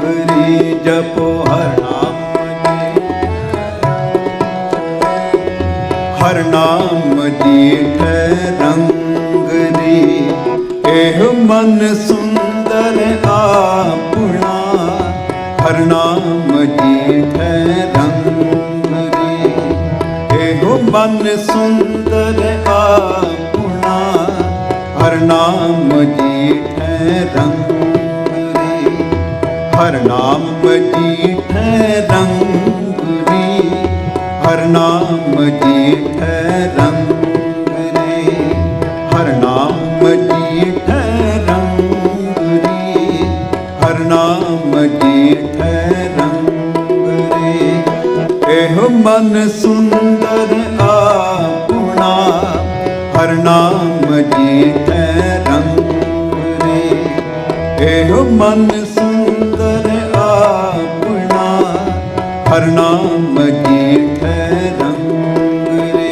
ਰੀ ਜਪੋ ਹਰ ਨਾਮ ਹਰ ਨਾਮ ਜੀਠ ਰੰਗ ਰੀ ਇਹ ਮਨ ਸੁੰਦਰ ਆਪਣਾ। ਹਰ ਨਾਮ ਜੀਠ ਰੰਗ ਰੀ ਇਹ ਮਨ ਸੁੰਦਰ ਆਪਣਾ। ਹਰ ਨਾਮ ਜੀਠ ਰੰਗ ਹਰ ਨਾਮ ਜੀਠ ਰੰਗ ਰੇ ਹਰ ਨਾਮ ਜੀਠ ਰੰਗ ਰੇ ਹਰ ਨਾਮ ਜੀਠ ਰੰਗ ਰੇ ਹਰ ਨਾਮ ਜੀਠ ਰੰਗ ਰੇ ਇਹ ਮਨ ਸੁੰਦਰ ਆਪਣਾ, ਹਰ ਨਾਮ ਜੀਠ ਰੰਗ ਰੇ ਇਹ ਮਨ ਹਰ ਨਾਮ ਜੀਠ ਰੰਗ ਰੇ।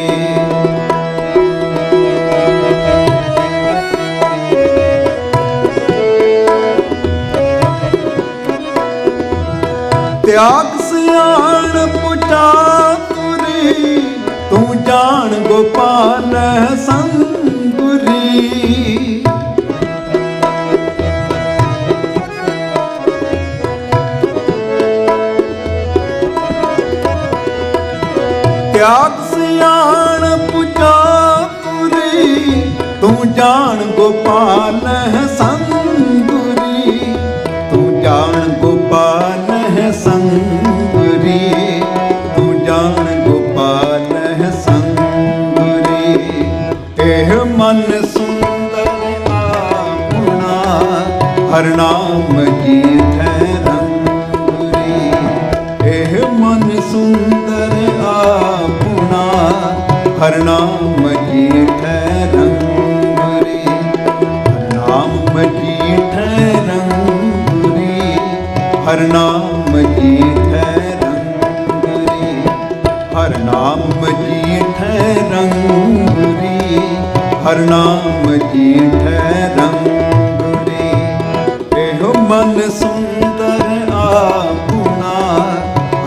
ਤਿਆਗ ਸਿਆਣ ਪੁਟਾ ਤੁਰੀ ਤੂੰ ਜਾਣ ਗੋਪਾਲ ਸੰਗੁਰੀ ਤੂੰ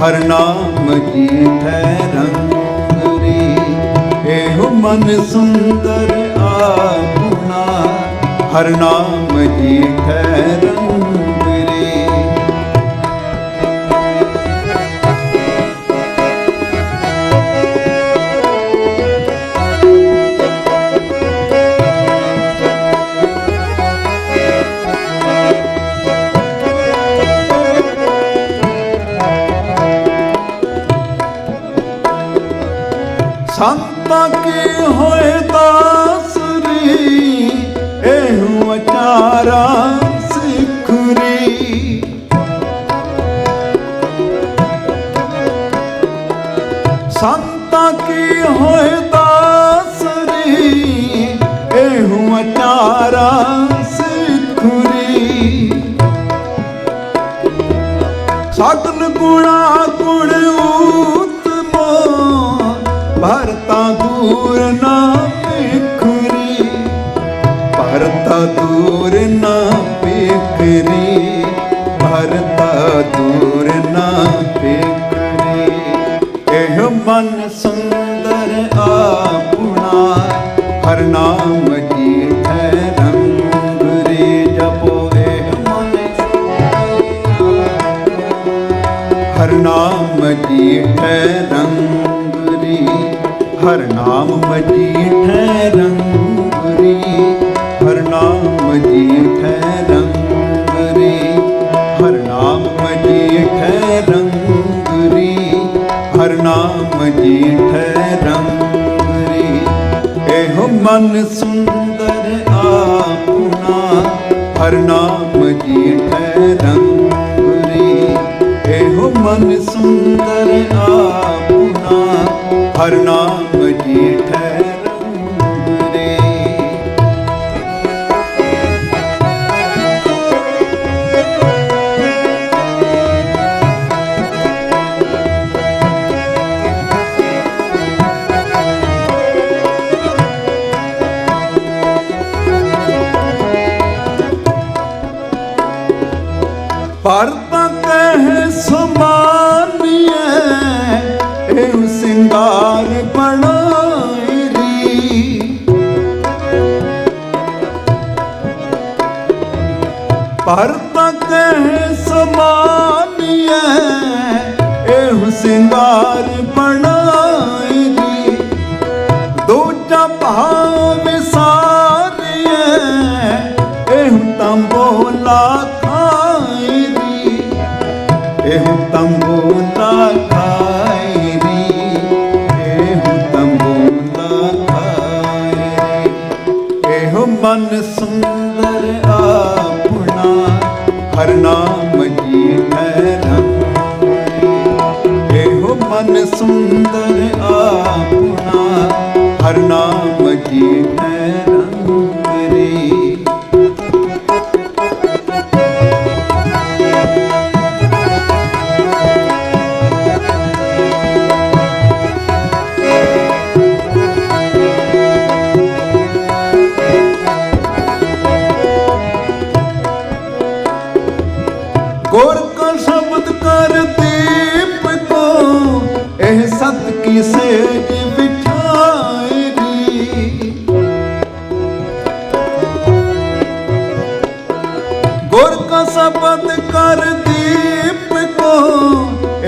ਹਰ ਨਾਮ ਜੀਠ ਰੰਗਰੀ ਇਹ ਮਨ ਸੁੰਦਰ ਆਪਣਾ ਹਰ ਨਾਮ ਜੀਠ ਰੰਗਰੀ ਕੀ ਹੋਏ ਦਾਸਰੀ, ਇਹੋ ਅਚਾਰਾ ਸਿਖਰੀ। ਸੰਤਾਂ ਕੀ ਹੋਏ ਦਾਸਰੀ, ਇਹੋ ਅਚਾਰਾ ਸਿਖਰੀ। ਸਗਲ ਗੁਣਾ ਦੂਰ ਨਾ ਵਿਖਰੀ ਭਰਤਾ ਦੂਰ ਨਾ ਵਿਖਰੀ ਭਰਤਾ ਦੂਰ ਨਾ ਵਿਖਰੀ ਇਹ ਮਨ ਸੁੰਦਰ ਆਪਣਾ, ਹਰ ਨਾਮ ਜੀਠ ਰੰਗ ਰੇ ਜਪੋ। ਇਹ ਮਨ ਹਰ ਨਾਮ ਜੀਠ ਨਾਮ ਮਜੀਠ ਰੰਗਰੀ, ਹਰ ਨਾਮ ਜੀਠ ਰੰਗਰੀ, ਹਰ ਨਾਮ ਮਜੀਠ ਰੰਗਰੀ, ਹਰ ਨਾਮ ਜੀਠ ਰੰਗਰੀ। ਇਹੋ ਮਨ ਸੁੰਦਰ ਆਪਣਾ, ਹਰ ਨਾਮ ਜੀਠ ਰੰਗਰੀ। ਇਹੋ ਮਨ ਸੁੰਦਰ ਆਪਣਾ, ਹਰ ਨਾਮ ਇਹੋ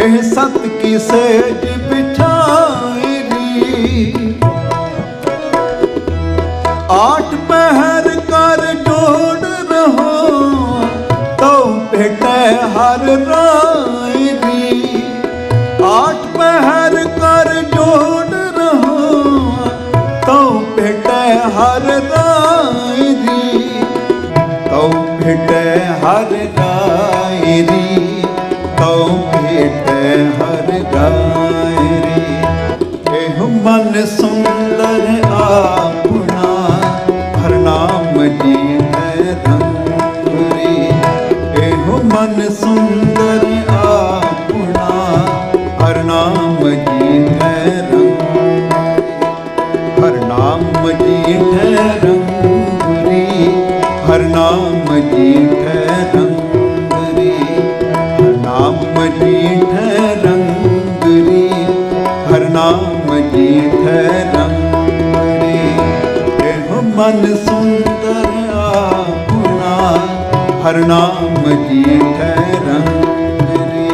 ਇਹ ਸਤ ਕੀ ਸੇਜ ਬਿਠਾਈ ਆਠ ਪਹਿਰ ਕਰ ਜੋੜ ਰਹੋ ਤੋ ਭੇਟੈ ਹਰ ਰਾਈ ਦੀ ਆਠ ਪਹਿਰ ਕਰ ਜੋੜ ਰਹੋ ਤੋ ਭੇਟੈ ਹਰ ਰਾਈ ਮਨ ਸੁੰਦਰ ਆਪਣਾ, ਹਰ ਨਾਮ ਜੀ ਹੈ ਰੰਗ ਹਰ ਨਾਮ ਜੀਠੈ ਰੰਗਰੀ ਹਰ ਨਾਮ ਜੀਠੈ ਰੰਗਰੀ ਹਰ ਨਾਮ ਜੀਠੈ ਰੰਗਰੀ ਹਰ ਨਾਮ ਜੀਠੈ ਰੰਗਰੀ ਇਹ ਮਨ ਸੁੰਦਰ ਹਰ ਨਾਮ ਜੀਠੈ ਰੰਗਰੀ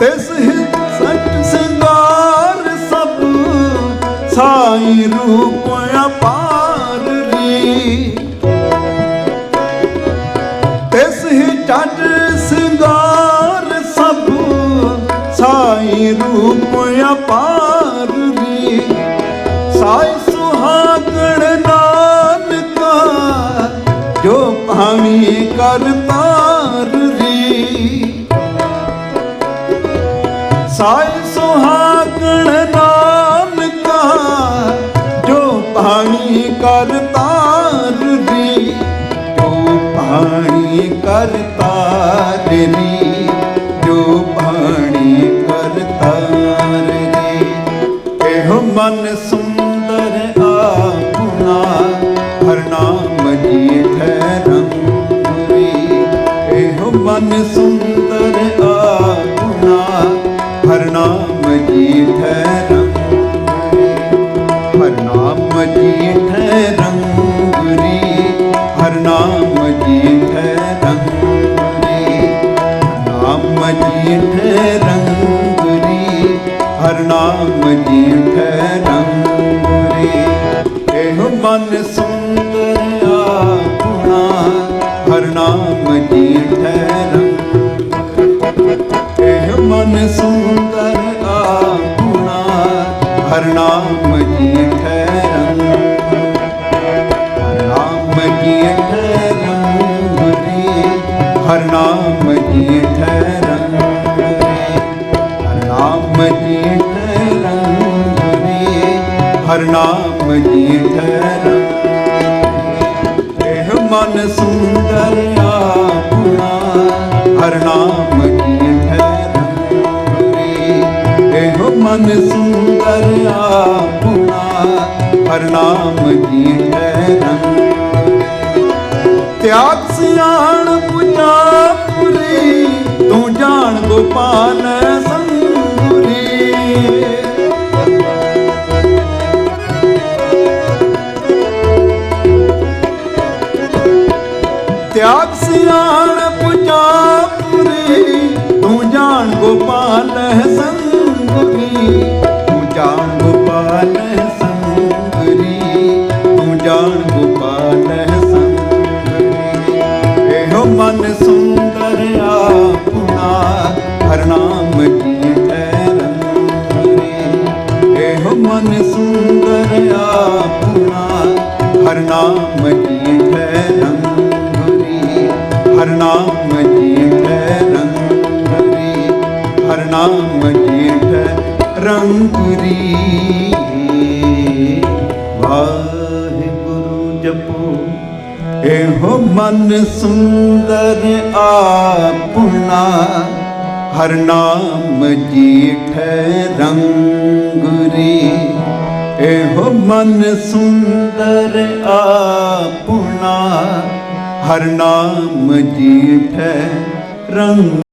ਤਿਸ ਹੀ ਸੱਚ ਸਭ ਸਾਈ ਰੂਪ ਰੂਪ ਅਪਾਰ ਸਾਈ ਸੁਹਾਗਣ ਨਾਨਕਾ, ਜੋ ਭਾਵੀ ਕਰਤਾਰ ਰੀ ਸਾਈ ਸੁਹਾਗਣ ਨਾਨਕਾ, ਜੋ ਪਾਣੀ ਕਰਤਾਰ ਦੀ ਜੋ ਪਾਣੀ ਕਰਤਾਰ ਦੀ ਮਨ ਸੁੰਦਰ ਆਪਣਾ ਹਰ ਨਾਮ ਜੀ ਠਹਿਰੰਗਰੀ ਇਹੋ ਮਨ ਜੀ ਠਹਿਰੰਗਰੀ ਇਹ ਮਨ ਸੁੰਦਰ ਆਪਣਾ ਹਰ ਨਾਮ ਜੀ ਠਹਿਰੰਗਰੀ ਇਹ ਮਨ ਸੁੰਦਰ ਆਪਣਾ ਹਰ ਨਾਮ ਜੀ ਠਹਿਰੰਗਰੀ ਹਰ ਨਾਮ ਜੀ ਠਹਿਰੰਗਰੀ ਹਰ ਨਾਮ ਜੀ ਠਹਿਰੰਗਰੀ ਹਰ ਨਾਮ ਜੀ ਠਹਿਰੰਗਰੀ ਇਹ ਮਨ ਸੁੰਦਰ ਸੁੰਦਰ ਆਪਣਾ ਹਰ ਨਾਮ ਜੀਠੈ ਰੰਗਰੇ ਇਹੋ ਮਨ ਸੁੰਦਰ ਆਪਣਾ ਹਰ ਨਾਮ ਜੀ ਰੰਗ ਤਿਆਗ ਸਿਆਣ ਪੁਜਾ ਪੁਰੀ, ਤੂੰ ਜਾਣ ਗੋਪਾਲ ਤਿਆਗ ਸਿਆਣ ਪੁਜਾ ਪੁਰੀ ਤੂੰ ਜਾਣ ਗੋਪਾਲ ਸੰਗੁਰੀ, ਤੂੰ ਜਾਣ ਗੋਪਾਲ ਸੰਗੁਰੀ, ਤੂੰ ਜਾਣ ਗੋਪਾਲ ਸੰਗੁਰੀ। ਇਹੋ ਮਨ ਸੁੰਦਰ ਆਪਣਾ ਹਰ ਨਾਮ ਜੀਠੈ ਰੰਗਰੇ ਇਹੋ ਮਨ ਸੁੰਦਰ ਆਪਣਾ ਹਰ ਨਾਮ ਨਾਮ ਜੀਠੈ ਰੰਗਰੀ ਹਰ ਨਾਮ ਜੀਠੈ ਰੰਗਰੀ ਵਾਹਿਗੁਰੂ ਜਪੋ, ਇਹੋ ਮਨ ਸੁੰਦਰ ਆਪਣਾ, ਹਰ ਨਾਮ ਜੀਠੈ ਰੰਗਰੀ ਇਹੋ ਮਨ ਸੁੰਦਰ ਆਪਣਾ ਹਰ ਨਾਮ ਜੀਠੈ ਰੰਗ